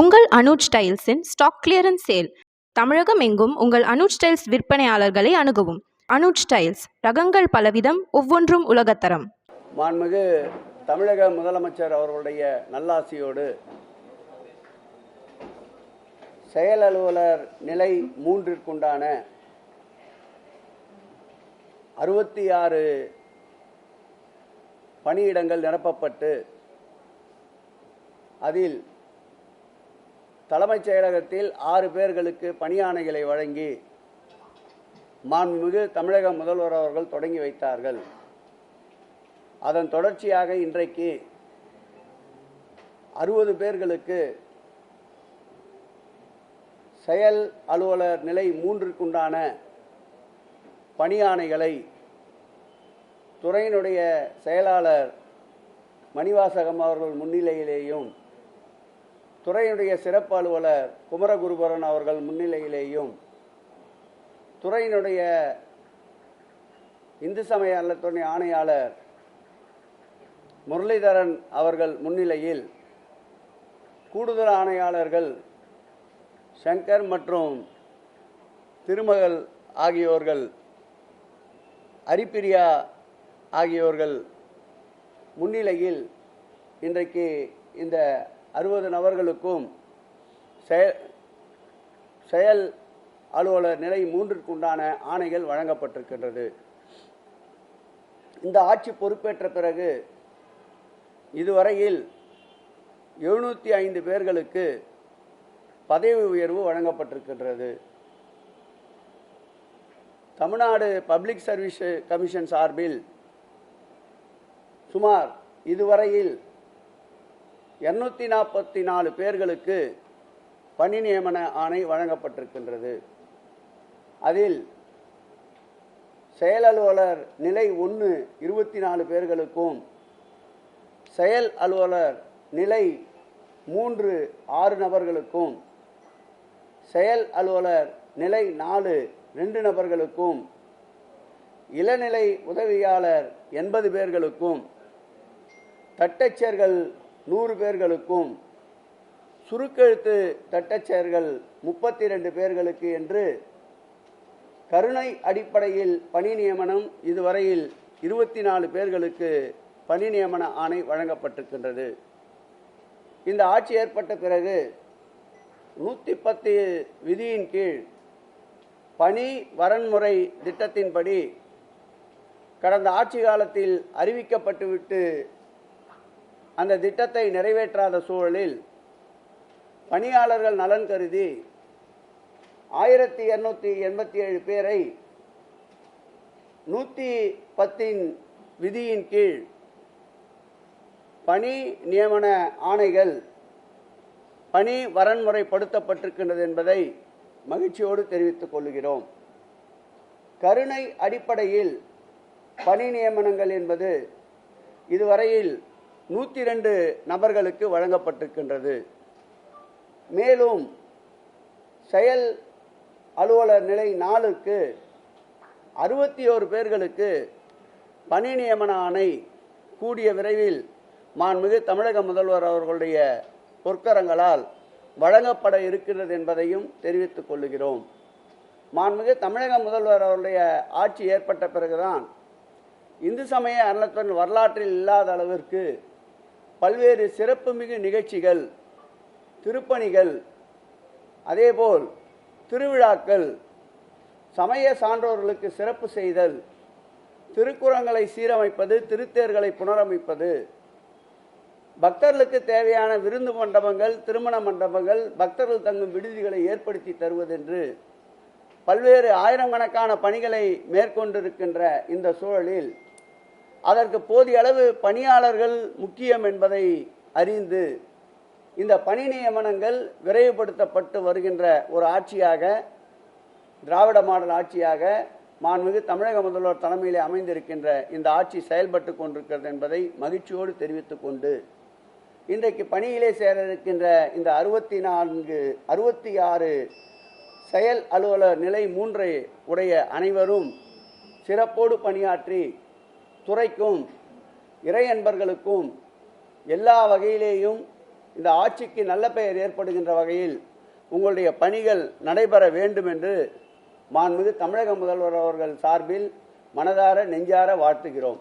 உங்கள் அனுஜ் ஸ்டைல்ஸின் stock clearance sale. தமிழகம் எங்கும் உங்கள் அனுஜ் ஸ்டைல்ஸ் விற்பனையாளர்களை அணுகவும். அனுஜ் ஸ்டைல்ஸ் ரகங்கள் பலவிதம் ஒவ்வொன்றும் உலகத்தரம். மாண்புமிகு தமிழக முதலமைச்சர் அவர்களுடைய நல்லாசியோடு செயல் அலுவலர் நிலை மூன்றிற்குண்டான அறுபத்தி ஆறு பணியிடங்கள் நிரப்பப்பட்டு அதில் தலைமைச் செயலகத்தில் ஆறு பேர்களுக்கு பணியாணைகளை வழங்கி மாண்புமிகு தமிழக முதல்வர் அவர்கள் தொடங்கி வைத்தார்கள். அதன் தொடர்ச்சியாக இன்றைக்கு அறுபது பேர்களுக்கு செயல் அலுவலர் நிலை மூன்றுக்குண்டான பணியாணைகளை துறையினுடைய செயலாளர் மணிவாசகம் அவர்கள் முன்னிலையிலேயும் துறையினுடைய சிறப்பு அலுவலர் குமரகுருபரன் அவர்கள் முன்னிலையிலேயும் துறையினுடைய இந்து சமய நலத்துறை ஆணையாளர் முரளிதரன் அவர்கள் முன்னிலையில் கூடுதல் ஆணையாளர்கள் சங்கர் மற்றும் திருமகள் ஆகியோர்கள் அரிப்பிரியா ஆகியோர்கள் முன்னிலையில் இன்றைக்கு இந்த அறுபது நபர்களுக்கும் செயல் செயல் அலுவலர் நிலை மூன்றிற்குண்டான ஆணைகள் வழங்கப்பட்டிருக்கின்றது. இந்த ஆட்சி பொறுப்பேற்ற பிறகு இதுவரையில் எழுநூற்றி ஐந்து பேர்களுக்கு பதவி உயர்வு வழங்கப்பட்டிருக்கின்றது. தமிழ்நாடு பப்ளிக் சர்வீஸ் கமிஷன் சார்பில் சுமார் இதுவரையில் இருநூத்தி நாற்பத்தி நாலு பேர்களுக்கு பணி நியமன ஆணை வழங்கப்பட்டிருக்கின்றது. அதில் செயல் அலுவலர் நிலை ஒன்று இருபத்தி நாலு பேர்களுக்கும் செயல் அலுவலர் நிலை மூன்று ஆறு நபர்களுக்கும் செயல் அலுவலர் நிலை நாலு ரெண்டு நபர்களுக்கும் இளநிலை உதவியாளர் எண்பது பேர்களுக்கும் தட்டச்சர்கள் நூறு பேர்களுக்கும் சுருக்கெழுத்து தட்டச்சர்கள் முப்பத்தி ரெண்டு பேர்களுக்கு என்று கருணை அடிப்படையில் பணி நியமனம் இதுவரையில் இருபத்தி நாலு பேர்களுக்கு பணி நியமன ஆணை வழங்கப்பட்டிருக்கின்றது. இந்த ஆட்சி ஏற்பட்ட பிறகு நூற்றி பத்து விதியின் கீழ் பணி வரன்முறை திட்டத்தின்படி கடந்த ஆட்சி காலத்தில் அறிவிக்கப்பட்டுவிட்டு அந்த திட்டத்தை நிறைவேற்றாத சூழலில் பணியாளர்கள் நலன் கருதி ஆயிரத்தி இருநூத்தி எண்பத்தி ஏழு பேரை நூற்றி பத்தின் விதியின் கீழ் பணி நியமன ஆணைகள் பணி வரன்முறைப்படுத்தப்பட்டிருக்கின்றது என்பதை மகிழ்ச்சியோடு தெரிவித்துக் கொள்கிறோம். கருணை அடிப்படையில் பணி நியமனங்கள் என்பது இதுவரையில் நூற்றி ரெண்டு நபர்களுக்கு வழங்கப்பட்டிருக்கின்றது. மேலும் செயல் அலுவலர் நிலை நாலுக்கு அறுபத்தி ஓரு பேர்களுக்கு பணி நியமன ஆணை கூடிய விரைவில் மாண்புமிகு தமிழக முதல்வர் அவர்களுடைய பொற்கரங்களால் வழங்கப்பட இருக்கிறது என்பதையும் தெரிவித்துக் கொள்ளுகிறோம் மாண்புமிகு தமிழக முதல்வர் அவருடைய ஆட்சி ஏற்பட்ட பிறகுதான் இந்து சமய அறநிலையத்துறை வரலாற்றில் இல்லாத அளவிற்கு பல்வேறு சிறப்புமிகு நிகழ்ச்சிகள் திருப்பணிகள் அதேபோல் திருவிழாக்கள் சமய சான்றோர்களுக்கு சிறப்பு செய்தல் திருக்குறங்களை சீரமைப்பது திருத்தேர்களை புனரமைப்பது பக்தர்களுக்கு தேவையான விருந்து மண்டபங்கள் திருமண மண்டபங்கள் பக்தர்கள் தங்கும் விடுதிகளை ஏற்படுத்தி தருவதென்று பல்வேறு ஆயிரக்கணக்கான பணிகளை மேற்கொண்டிருக்கின்ற இந்த சூழலில் அதற்கு போதிய அளவு பணியாளர்கள் முக்கியம் என்பதை அறிந்து இந்த பணி நியமனங்கள் விரைவுபடுத்தப்பட்டு வருகின்ற ஒரு ஆட்சியாக திராவிட மாடல் ஆட்சியாக மாண்புமிகு தமிழக முதல்வர் தலைமையிலே அமைந்திருக்கின்ற இந்த ஆட்சி செயல்பட்டு கொண்டிருக்கிறது என்பதை மகிழ்ச்சியோடு தெரிவித்துக் கொண்டு இன்றைக்கு பணியிலே சேர இருக்கின்ற இந்த அறுபத்தி நான்கு அறுபத்தி ஆறு செயல் அலுவலர் நிலை மூன்றை உடைய அனைவரும் சிறப்போடு பணியாற்றி துறைக்கும் இறை அன்பர்களுக்கும் எல்லா வகையிலேயும் இந்த ஆட்சிக்கு நல்ல பெயர் ஏற்படுகின்ற வகையில் உங்களுடைய பணிகள் நடைபெற வேண்டும் என்று மாண்புமிகு தமிழக முதல்வர் அவர்கள் சார்பில் மனதார நெஞ்சார வாழ்த்துகிறோம்.